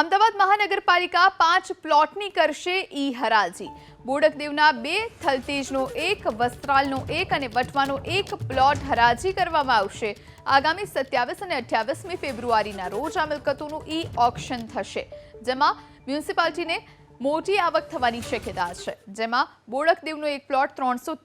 અમદાવાદ મહાનગરપાલિકા પાંચ પ્લોટની કરશે ઈ હરાજી બોડકદેવના બે, થલતેજનો એક, વસ્ત્રાલનો એક અને વટવાનો એક પ્લોટ હરાજી કરવામાં આવશે. આગામી સત્યાવીસ અને અઠ્યાવીસમી ફેબ્રુઆરીના રોજ આ મિલકતોનું ઈ ઓક્શન થશે. જેમાં મ્યુનિસિપાલિટીને મોટી આવક થવાની શક્યતા છે. જેમાં બોડકદેવનો એક પ્લોટ ત્રણસો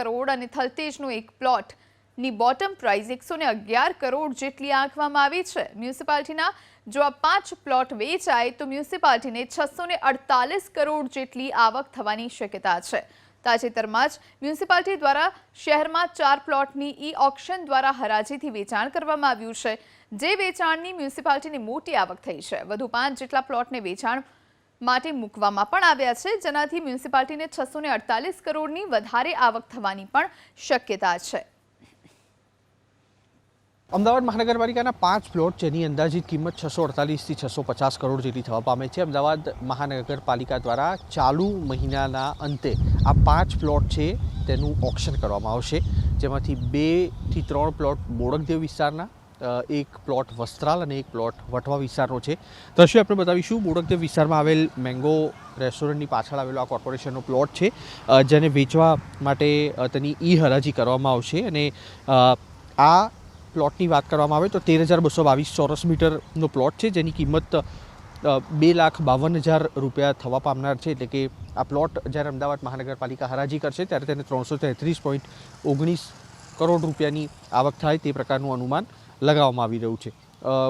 કરોડ અને થલતેજનો એક પ્લોટ ની બોટમ પ્રાઇસ એકસો અગિયાર કરોડ જેટલી આંકવામાં આવી છે. મ્યુનિસિપાલિટીના જો આ પાંચ પ્લોટ વેચાય, તો મ્યુનિસિપાલિટીને છસો અડતાલીસ કરોડ જેટલી આવક થવાની શક્યતા છે. તાજેતરમાં જ મ્યુનિસિપાલિટી દ્વારા શહેરમાં ચાર પ્લોટની ઈ ઓક્શન દ્વારા હરાજીથી વેચાણ કરવામાં આવ્યું છે. જે વેચાણની મ્યુનિસિપાલિટીની મોટી આવક થઈ છે. વધુ પાંચ જેટલા પ્લોટને વેચાણ માટે મૂકવામાં પણ આવ્યા છે, જેનાથી મ્યુનિસિપાલિટીને છસો કરોડની વધારે આવક થવાની પણ શક્યતા છે. અમદાવાદ મહાનગરપાલિકાના પાંચ પ્લોટ જેની અંદાજિત કિંમત છસો અડતાલીસથી છસો પચાસ કરોડ જેટલી થવા પામે છે. અમદાવાદ મહાનગરપાલિકા દ્વારા ચાલુ મહિનાના અંતે આ પાંચ પ્લોટ છે તેનું ઓક્શન કરવામાં આવશે. જેમાંથી બેથી ત્રણ પ્લોટ બોડકદેવ વિસ્તારના એક પ્લોટ વસ્ત્રાલ અને એક પ્લોટ વટવા વિસ્તારનો છે. દ્રશ્ય આપણે બતાવીશું? બોડકદેવ વિસ્તારમાં આવેલ મેંગો રેસ્ટોરન્ટની પાછળ આવેલો આ કોર્પોરેશનનો પ્લોટ છે જેને વેચવા માટે તેની ઈ હરાજી કરવામાં આવશે અને આ પ્લોટની વાત કરવામાં આવે તો તેર હજાર બસો બાવીસ ચોરસ મીટરનો પ્લોટ છે, જેની કિંમત બે લાખ બાવન હજાર રૂપિયા થવા પામનાર છે. એટલે કે આ પ્લોટ જ્યારે અમદાવાદ મહાનગરપાલિકા હરાજી કરશે, ત્યારે તેને ત્રણસો તેત્રીસ પોઈન્ટ ઓગણીસ કરોડ રૂપિયાની આવક થાય તે પ્રકારનું અનુમાન લગાવવામાં આવી રહ્યું છે.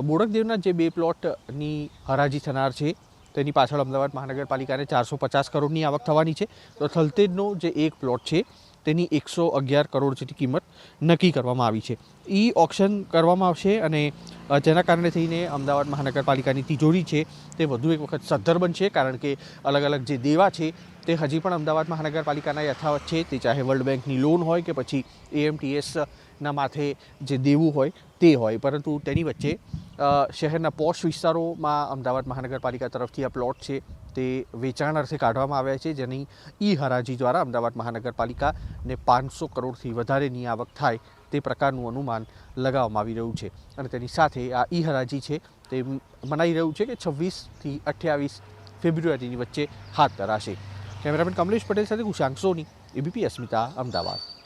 બોડકદેવના જે બે પ્લોટની હરાજી થનાર છે, તેની પાછળ અમદાવાદ મહાનગરપાલિકાને ચારસો પચાસ કરોડની આવક થવાની છે. તો થલતેજનો જે એક પ્લોટ છે તેની એકસો અગિયાર કરોડ જેટલી કિંમત નક્કી કરવામાં આવી છે. ઈ ઓક્શન કરવામાં આવશે અને જેના કારણે થઈને અમદાવાદ મહાનગરપાલિકાની તિજોરી છે તે વધુ એક વખત સદ્ધર બનશે, કારણ કે અલગ અલગ જે દેવા છે તે હજી પણ અમદાવાદ મહાનગરપાલિકાના યથાવત છે. તે ચાહે વર્લ્ડ બેંકની લોન હોય કે પછી એએમટીએસના માથે જે દેવું હોય તે હોય. પરંતુ તેની વચ્ચે શહેરના પોશ વિસ્તારોમાં અમદાવાદ મહાનગરપાલિકા તરફથી આ પ્લોટ છે. તે વેચાણ અર્થે કાઢવામાં આવ્યા છે, જેની ઈ હરાજી દ્વારા અમદાવાદ મહાનગરપાલિકાને પાંચસો કરોડથી વધારેની આવક થાય તે પ્રકારનું અનુમાન લગાવવામાં આવી રહ્યું છે. અને તેની સાથે આ ઈ હરાજી છે તે મનાઈ રહ્યું છે કે છવ્વીસથી અઠ્યાવીસ ફેબ્રુઆરીની વચ્ચે હાથ ધરાશે. કેમેરામેન કમલેશ પટેલ સાથે કુશાંક સોની, એબીપી અસ્મિતા, અમદાવાદ.